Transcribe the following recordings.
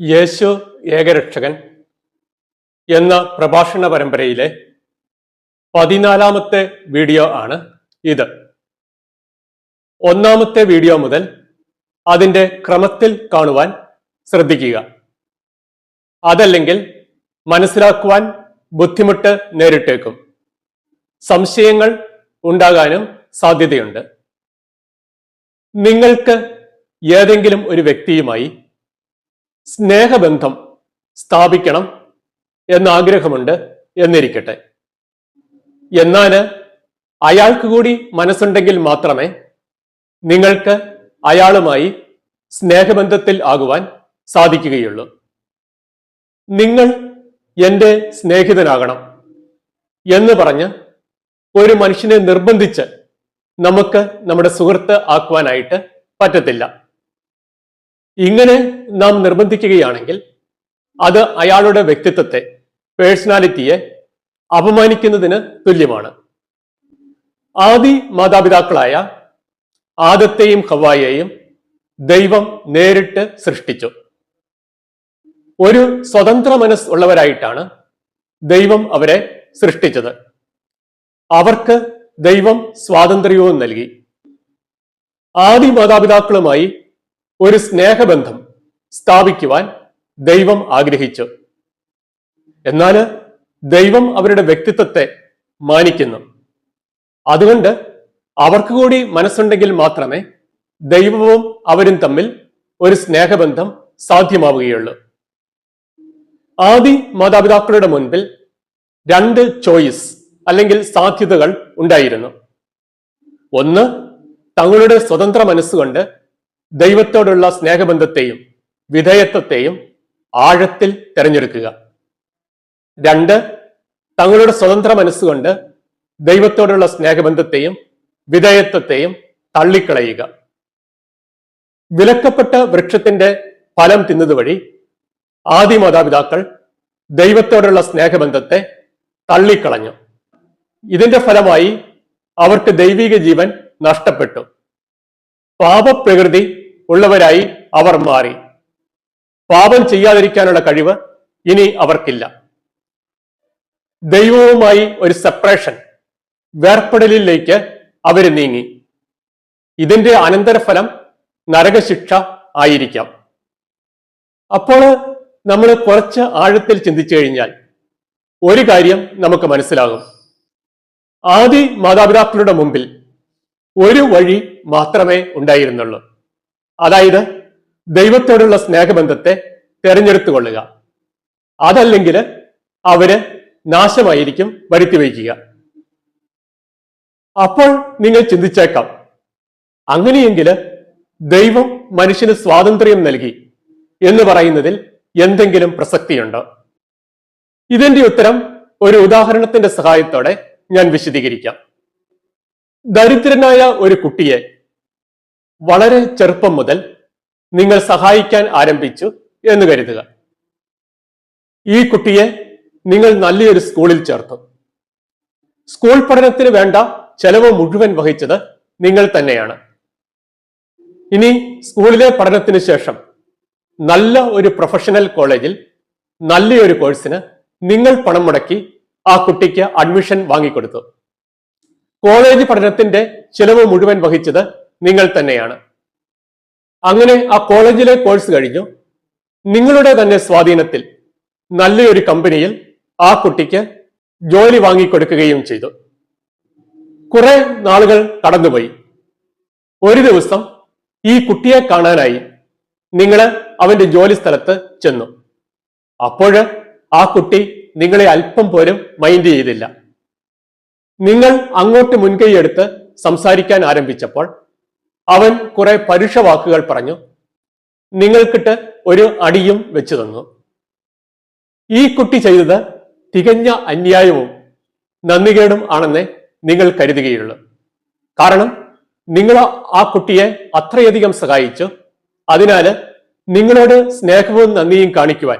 യേശു ഏകരക്ഷകൻ എന്ന പ്രഭാഷണ പരമ്പരയിലെ പതിനാലാമത്തെ വീഡിയോ ആണ് ഇത്. ഒന്നാമത്തെ വീഡിയോ മുതൽ അതിന്റെ ക്രമത്തിൽ കാണുവാൻ ശ്രദ്ധിക്കുക. അതല്ലെങ്കിൽ മനസ്സിലാക്കുവാൻ ബുദ്ധിമുട്ട് നേരിട്ടേക്കും. സംശയങ്ങൾ ഉണ്ടാകാനും സാധ്യതയുണ്ട്. നിങ്ങൾക്ക് ഏതെങ്കിലും ഒരു വ്യക്തിയുമായി സ്നേഹബന്ധം സ്ഥാപിക്കണം എന്നാഗ്രഹമുണ്ട് എന്നിരിക്കട്ടെ. എന്നാൽ അയാൾക്ക് കൂടി മനസ്സുണ്ടെങ്കിൽ മാത്രമേ നിങ്ങൾക്ക് അയാളുമായി സ്നേഹബന്ധത്തിൽ ആകുവാൻ സാധിക്കുകയുള്ളൂ. നിങ്ങൾ എന്റെ സ്നേഹിതനാകണം എന്ന് പറഞ്ഞ് ഒരു മനുഷ്യനെ നിർബന്ധിച്ച് നമുക്ക് നമ്മുടെ സുഹൃത്ത് ആക്കുവാനായിട്ട് പറ്റത്തില്ല. ഇങ്ങനെ നാം നിർബന്ധിക്കുകയാണെങ്കിൽ അത് അയാളുടെ വ്യക്തിത്വത്തെ പേഴ്സണാലിറ്റിയെ അപമാനിക്കുന്നതിന് തുല്യമാണ്. ആദി മാതാപിതാക്കളായ ആദത്തെയും ഹവായെയും ദൈവം നേരിട്ട് സൃഷ്ടിച്ചു. ഒരു സ്വതന്ത്ര മനസ് ഉള്ളവരായിട്ടാണ് ദൈവം അവരെ സൃഷ്ടിച്ചത്. അവർക്ക് ദൈവം സ്വാതന്ത്ര്യവും നൽകി. ആദി മാതാപിതാക്കളുമായി ഒരു സ്നേഹബന്ധം സ്ഥാപിക്കുവാൻ ദൈവം ആഗ്രഹിച്ചു. എന്നാൽ ദൈവം അവരുടെ വ്യക്തിത്വത്തെ മാനിക്കുന്നു. അതുകൊണ്ട് അവർക്ക് കൂടി മനസ്സുണ്ടെങ്കിൽ മാത്രമേ ദൈവവും അവരും തമ്മിൽ ഒരു സ്നേഹബന്ധം സാധ്യമാവുകയുള്ളൂ. ആദി മാതാപിതാക്കളുടെ മുൻപിൽ രണ്ട് ചോയ്സ് അല്ലെങ്കിൽ സാധ്യതകൾ ഉണ്ടായിരുന്നു. ഒന്ന് തങ്ങളുടെ സ്വതന്ത്ര മനസ്സുകൊണ്ട് ദൈവത്തോടുള്ള സ്നേഹബന്ധത്തെയും വിധേയത്വത്തെയും ആഴത്തിൽ തിരഞ്ഞെടുക്കുക. രണ്ട് തങ്ങളുടെ സ്വതന്ത്ര മനസ്സുകൊണ്ട് ദൈവത്തോടുള്ള സ്നേഹബന്ധത്തെയും വിധേയത്വത്തെയും തള്ളിക്കളയുക. വിലക്കപ്പെട്ട വൃക്ഷത്തിന്റെ ഫലം തിന്നതുവഴി ആദ്യ മാതാപിതാക്കൾ ദൈവത്തോടുള്ള സ്നേഹബന്ധത്തെ തള്ളിക്കളഞ്ഞു. ഇതിന്റെ ഫലമായി അവർക്ക് ദൈവിക ജീവൻ നഷ്ടപ്പെട്ടു. പാപപ്രകൃതി ഉള്ളവരായി അവർ മാറി. പാപം ചെയ്യാതിരിക്കാനുള്ള കഴിവ് ഇനി അവർക്കില്ല. ദൈവവുമായി ഒരു സെപ്പറേഷൻ വേർപ്പെടലിലേക്ക് അവർ നീങ്ങി. ഇതിന്റെ അനന്തരഫലം നരകശിക്ഷ ആയിരിക്കാം. അപ്പോൾ നമ്മൾ കുറച്ച് ആഴത്തിൽ ചിന്തിച്ചു കഴിഞ്ഞാൽ ഒരു കാര്യം നമുക്ക് മനസ്സിലാകും. ആദി മാതാപിതാക്കളുടെ മുമ്പിൽ ഒരു വഴി മാത്രമേ ഉണ്ടായിരുന്നുള്ളൂ. അതായത് ദൈവത്തോടുള്ള സ്നേഹബന്ധത്തെ തെരഞ്ഞെടുത്തുകൊള്ളുക. അതല്ലെങ്കിൽ അവർ നാശമായിരിക്കും വരുത്തി വയ്ക്കുക. അപ്പോൾ നിങ്ങൾ ചിന്തിച്ചേക്കാം അങ്ങനെയെങ്കിൽ ദൈവം മനുഷ്യന് സ്വാതന്ത്ര്യം നൽകി എന്ന് പറയുന്നതിൽ എന്തെങ്കിലും പ്രസക്തിയുണ്ടോ? ഇതിന്റെ ഉത്തരം ഒരു ഉദാഹരണത്തിന്റെ സഹായത്തോടെ ഞാൻ വിശദീകരിക്കാം. ദരിദ്രനായ ഒരു കുട്ടിയെ വളരെ ചെറുപ്പം മുതൽ നിങ്ങൾ സഹായിക്കാൻ ആരംഭിച്ചു എന്ന് കരുതുക. ഈ കുട്ടിയെ നിങ്ങൾ നല്ലൊരു സ്കൂളിൽ ചേർത്തു. സ്കൂൾ പഠനത്തിന് വേണ്ട ചെലവ് മുഴുവൻ വഹിച്ചത് നിങ്ങൾ തന്നെയാണ്. ഇനി സ്കൂളിലെ പഠനത്തിന് ശേഷം നല്ല ഒരു പ്രൊഫഷണൽ കോളേജിൽ നല്ലൊരു കോഴ്സിന് നിങ്ങൾ പണം മുടക്കി ആ കുട്ടിക്ക് അഡ്മിഷൻ വാങ്ങിക്കൊടുത്തു. കോളേജ് പഠനത്തിന്റെ ചെലവ് മുഴുവൻ വഹിച്ചത് നിങ്ങൾ തന്നെയാണ്. അങ്ങനെ ആ കോളേജിലെ കോഴ്സ് കഴിഞ്ഞു. നിങ്ങളുടെ തന്നെ സ്വാധീനത്തിൽ നല്ലൊരു കമ്പനിയിൽ ആ കുട്ടിക്ക് ജോലി വാങ്ങിക്കൊടുക്കുകയും ചെയ്തു. കുറെ നാളുകൾ കടന്നുപോയി. ഒരു ദിവസം ഈ കുട്ടിയെ കാണാനായി നിങ്ങൾ അവന്റെ ജോലി സ്ഥലത്ത് ചെന്നു. അപ്പോൾ ആ കുട്ടി നിങ്ങളെ അല്പം പോലും മൈൻഡ് ചെയ്തില്ല. നിങ്ങൾ അങ്ങോട്ട് മുൻകൈയെടുത്ത് സംസാരിക്കാൻ ആരംഭിച്ചപ്പോൾ അവൻ കുറെ പരുഷ വാക്കുകൾ പറഞ്ഞു. നിങ്ങൾക്കിട്ട് ഒരു അടിയും വെച്ചു തന്നു. ഈ കുട്ടി ചെയ്തത് തികഞ്ഞ അന്യായവും നന്ദികേടും ആണെന്നേ നിങ്ങൾ കരുതുകയുള്ളൂ. കാരണം നിങ്ങൾ ആ കുട്ടിയെ അത്രയധികം സഹായിച്ചു. അതിനാല് നിങ്ങളോട് സ്നേഹവും നന്ദിയും കാണിക്കുവാൻ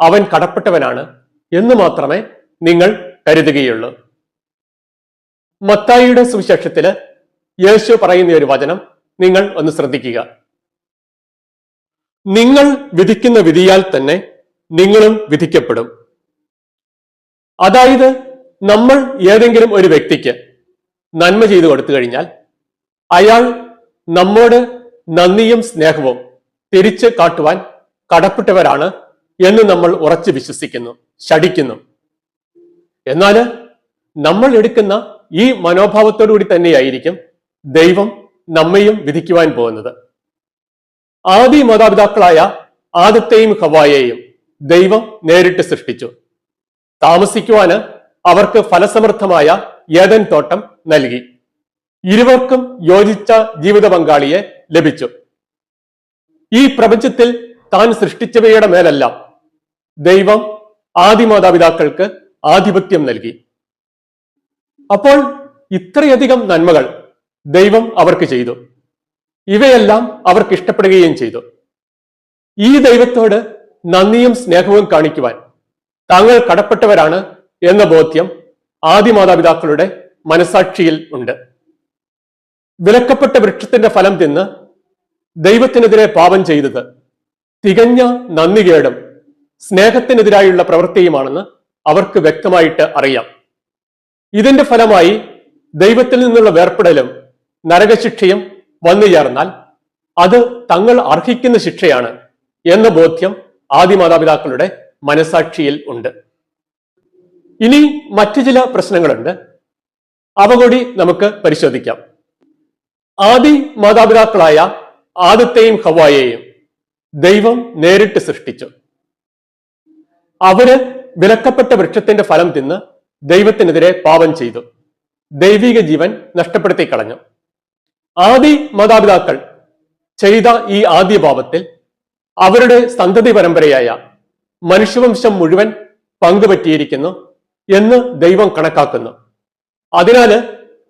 അവൻ കടപ്പെട്ടവനാണ് എന്ന് മാത്രമേ നിങ്ങൾ കരുതുകയുള്ളൂ. മത്തായിയുടെ സുവിശേഷത്തിൽ യേശു പറയുന്ന ഒരു വചനം നിങ്ങൾ ഒന്ന് ശ്രദ്ധിക്കുക. നിങ്ങൾ വിധിക്കുന്ന വിധിയാൽ തന്നെ നിങ്ങളും വിധിക്കപ്പെടും. അതായത് നമ്മൾ ഏതെങ്കിലും ഒരു വ്യക്തിക്ക് നന്മ ചെയ്തു കൊടുത്തു കഴിഞ്ഞാൽ അയാൾ നമ്മോട് നന്ദിയും സ്നേഹവും തിരിച്ച് കാട്ടുവാൻ കടപ്പെട്ടവരാണ് എന്ന് നമ്മൾ ഉറച്ചു വിശ്വസിക്കുന്നു ശടിക്കുന്നു എന്നാൽ നമ്മൾ എടുക്കുന്ന ഈ മനോഭാവത്തോടുകൂടി തന്നെയായിരിക്കും ദൈവം നമ്മയും വിധിക്കുവാൻ പോകുന്നത്. ആദി മാതാപിതാക്കളായ ആദത്തെയും ഹവായെയും ദൈവം നേരിട്ട് സൃഷ്ടിച്ചു. താമസിക്കുവാന് അവർക്ക് ഫലസമൃദ്ധമായ ഏതൻ തോട്ടം നൽകി. ഇരുവർക്കും യോജിച്ച ജീവിത പങ്കാളിയെ ലഭിച്ചു. ഈ പ്രപഞ്ചത്തിൽ താൻ സൃഷ്ടിച്ചവയുടെ മേലെല്ലാം ദൈവം ആദി മാതാപിതാക്കൾക്ക് ആധിപത്യം നൽകി. അപ്പോൾ ഇത്രയധികം നന്മകൾ ദൈവം അവർക്ക് ചെയ്തു. ഇവയെല്ലാം അവർക്ക് ഇഷ്ടപ്പെടുകയും ചെയ്തു. ഈ ദൈവത്തോട് നന്ദിയും സ്നേഹവും കാണിക്കുവാൻ താങ്കൾ കടപ്പെട്ടവരാണ് എന്ന ബോധ്യം ആദ്യ മാതാപിതാക്കളുടെ മനസാക്ഷിയിൽ ഉണ്ട്. വിലക്കപ്പെട്ട വൃക്ഷത്തിന്റെ ഫലം തിന്ന് ദൈവത്തിനെതിരെ പാപം ചെയ്തത് തികഞ്ഞ നന്ദികേടും സ്നേഹത്തിനെതിരായുള്ള പ്രവൃത്തിയുമാണെന്ന് അവർക്ക് വ്യക്തമായിട്ട് അറിയാം. ഇതിന്റെ ഫലമായി ദൈവത്തിൽ നിന്നുള്ള വേർപ്പെടലും നരകശിക്ഷയും വന്നു ചേർന്നാൽ അത് തങ്ങൾ അർഹിക്കുന്ന ശിക്ഷയാണ് എന്ന ബോധ്യം ആദി മാതാപിതാക്കളുടെ മനസാക്ഷിയിൽ ഉണ്ട്. ഇനി മറ്റു ചില പ്രശ്നങ്ങളുണ്ട്. അവ കൂടി നമുക്ക് പരിശോധിക്കാം. ആദി മാതാപിതാക്കളായ ആദത്തെയും ഹവായെയും ദൈവം നേരിട്ട് സൃഷ്ടിച്ചു. അവർ വിലക്കപ്പെട്ട വൃക്ഷത്തിന്റെ ഫലം തിന്ന് ദൈവത്തിനെതിരെ പാപം ചെയ്തു. ദൈവിക ജീവൻ നഷ്ടപ്പെടുത്തി കളഞ്ഞു ആദി മാതാപിതാക്കൾ ചെയ്ത ഈ ആദ്യ പാപത്തിൽ അവരുടെ സന്തതി പരമ്പരയായ മനുഷ്യവംശം മുഴുവൻ പങ്കുപറ്റിയിരിക്കുന്നു എന്ന് ദൈവം കണക്കാക്കുന്നു. അതിനാൽ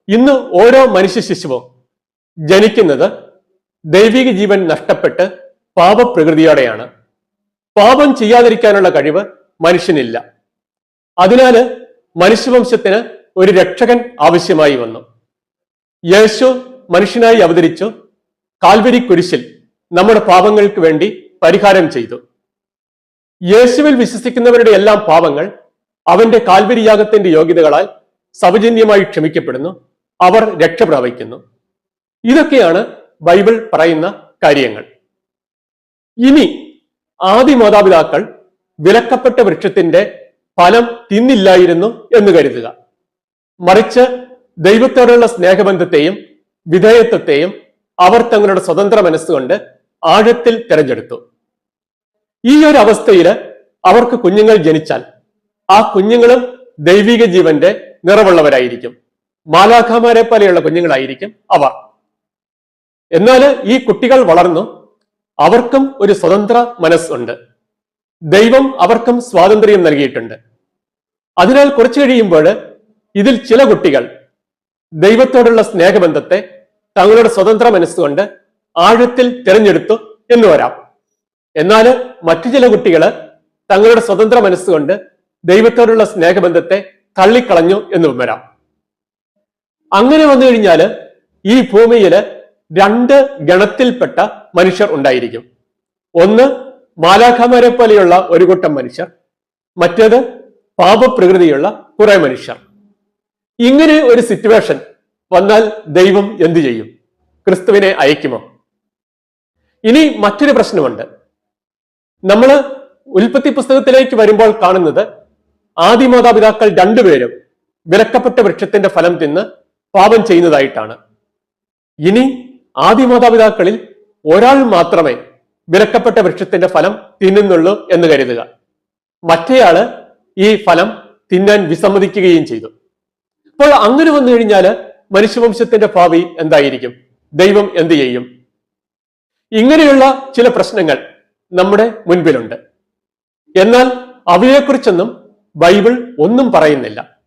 ഇന്ന് ഓരോ മനുഷ്യ ശിശുവും ജനിക്കുന്നത് ദൈവിക ജീവൻ നഷ്ടപ്പെട്ട് പാപപ്രകൃതിയോടെയാണ്. പാപം ചെയ്യാതിരിക്കാനുള്ള കഴിവ് മനുഷ്യനില്ല. അതിനാൽ മനുഷ്യവംശത്തിന് ഒരു രക്ഷകൻ ആവശ്യമായി വന്നു. യേശു മനുഷ്യനായി അവതരിച്ചു കാൽവരി കുരിശിൽ നമ്മുടെ പാപങ്ങൾക്ക് വേണ്ടി പരിഹാരം ചെയ്തു. യേശുവിൽ വിശ്വസിക്കുന്നവരുടെ എല്ലാം പാപങ്ങൾ അവന്റെ കാൽവരിയാഗത്തിന്റെ യോഗ്യതകളാൽ സൗജന്യമായി ക്ഷമിക്കപ്പെടുന്നു. അവർ രക്ഷ പ്രാപിക്കുന്നു. ഇതൊക്കെയാണ് ബൈബിൾ പറയുന്ന കാര്യങ്ങൾ. ഇനി ആദി മാതാപിതാക്കൾ വിലക്കപ്പെട്ട വൃക്ഷത്തിന്റെ ഫലം തിന്നില്ലായിരുന്നു എന്ന് കരുതുക. മറിച്ച് ദൈവത്തോടുള്ള സ്നേഹബന്ധത്തെയും വിധേയത്വത്തെയും അവർ തങ്ങളുടെ സ്വതന്ത്ര മനസ്സുകൊണ്ട് ആഴത്തിൽ തിരഞ്ഞെടുത്തു. ഈ ഒരു അവസ്ഥയിൽ അവർക്ക് കുഞ്ഞുങ്ങൾ ജനിച്ചാൽ ആ കുഞ്ഞുങ്ങളും ദൈവിക ജീവന്റെ നിറവുള്ളവരായിരിക്കും. മാലാഖമാരെ പോലെയുള്ള കുഞ്ഞുങ്ങളായിരിക്കും അവർ. എന്നാൽ ഈ കുട്ടികൾ വളർന്നു അവർക്കും ഒരു സ്വതന്ത്ര മനസ്സുണ്ട് ദൈവം അവർക്കും സ്വാതന്ത്ര്യം നൽകിയിട്ടുണ്ട്. അതിനാൽ കുറച്ചു കഴിയുമ്പോൾ ഇതിൽ ചില കുട്ടികൾ ദൈവത്തോടുള്ള സ്നേഹബന്ധത്തെ തങ്ങളുടെ സ്വതന്ത്ര മനസ്സുകൊണ്ട് ആഴത്തിൽ തിരഞ്ഞെടുത്തു എന്ന് വരാം. എന്നാൽ മറ്റു ചില കുട്ടികൾ തങ്ങളുടെ സ്വതന്ത്ര മനസ്സുകൊണ്ട് ദൈവത്തോടുള്ള സ്നേഹബന്ധത്തെ തള്ളിക്കളഞ്ഞു എന്ന് വരാം. അങ്ങനെ വന്നു കഴിഞ്ഞാൽ ഈ ഭൂമിയിൽ രണ്ട് ഗണത്തിൽപ്പെട്ട മനുഷ്യർ ഉണ്ടായിരിക്കും. ഒന്ന് മാലാഖമാരെ പോലെയുള്ള ഒരു കൂട്ടം മനുഷ്യർ മറ്റേത് പാപപ്രകൃതിയുള്ള കുറെ മനുഷ്യർ. ഇങ്ങനെ ഒരു സിറ്റുവേഷൻ വന്നാൽ ദൈവം എന്തു ചെയ്യും? ക്രിസ്തുവിനെ അയക്കുമോ? ഇനി മറ്റൊരു പ്രശ്നമുണ്ട്. നമ്മൾ ഉൽപ്പത്തി പുസ്തകത്തിലേക്ക് വരുമ്പോൾ കാണുന്നത് ആദി മാതാപിതാക്കൾ രണ്ടുപേരും വിലക്കപ്പെട്ട വൃക്ഷത്തിന്റെ ഫലം തിന്ന് പാപം ചെയ്യുന്നതായിട്ടാണ്. ഇനി ആദി മാതാപിതാക്കളിൽ ഒരാൾ മാത്രമേ വിലക്കപ്പെട്ട വൃക്ഷത്തിന്റെ ഫലം തിന്നുന്നുള്ളൂ എന്ന് കരുതുക. മറ്റേയാൾ ഈ ഫലം തിന്നാൻ വിസമ്മതിക്കുകയും ചെയ്തു. അപ്പോൾ അങ്ങനെ വന്നു കഴിഞ്ഞാൽ മനുഷ്യവംശത്തിന്റെ ഭാവി എന്തായിരിക്കും? ദൈവം എന്ത് ചെയ്യും? ഇങ്ങനെയുള്ള ചില പ്രശ്നങ്ങൾ നമ്മുടെ മുൻപിലുണ്ട്. എന്നാൽ അവയെക്കുറിച്ചൊന്നും ബൈബിൾ ഒന്നും പറയുന്നില്ല.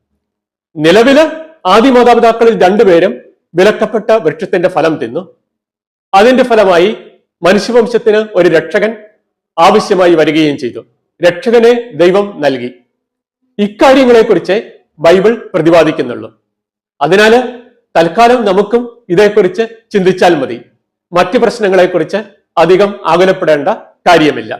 നിലവിൽ ആദ്യ മാതാപിതാക്കളിൽ രണ്ടുപേരും വിലക്കപ്പെട്ട വൃക്ഷത്തിന്റെ ഫലം തിന്നു. അതിന്റെ ഫലമായി മനുഷ്യവംശത്തിന് ഒരു രക്ഷകൻ ആവശ്യമായി വരികയും ചെയ്തു. രക്ഷകനെ ദൈവം നൽകി. ഇക്കാര്യങ്ങളെക്കുറിച്ച് ബൈബിൾ പ്രതിപാദിക്കുന്നുള്ളൂ. അതിനാല് തൽക്കാലം നമുക്കും ഇതേക്കുറിച്ച് ചിന്തിച്ചാൽ മതി. മറ്റു പ്രശ്നങ്ങളെക്കുറിച്ച് അധികം ആകുലപ്പെടേണ്ട കാര്യമില്ല.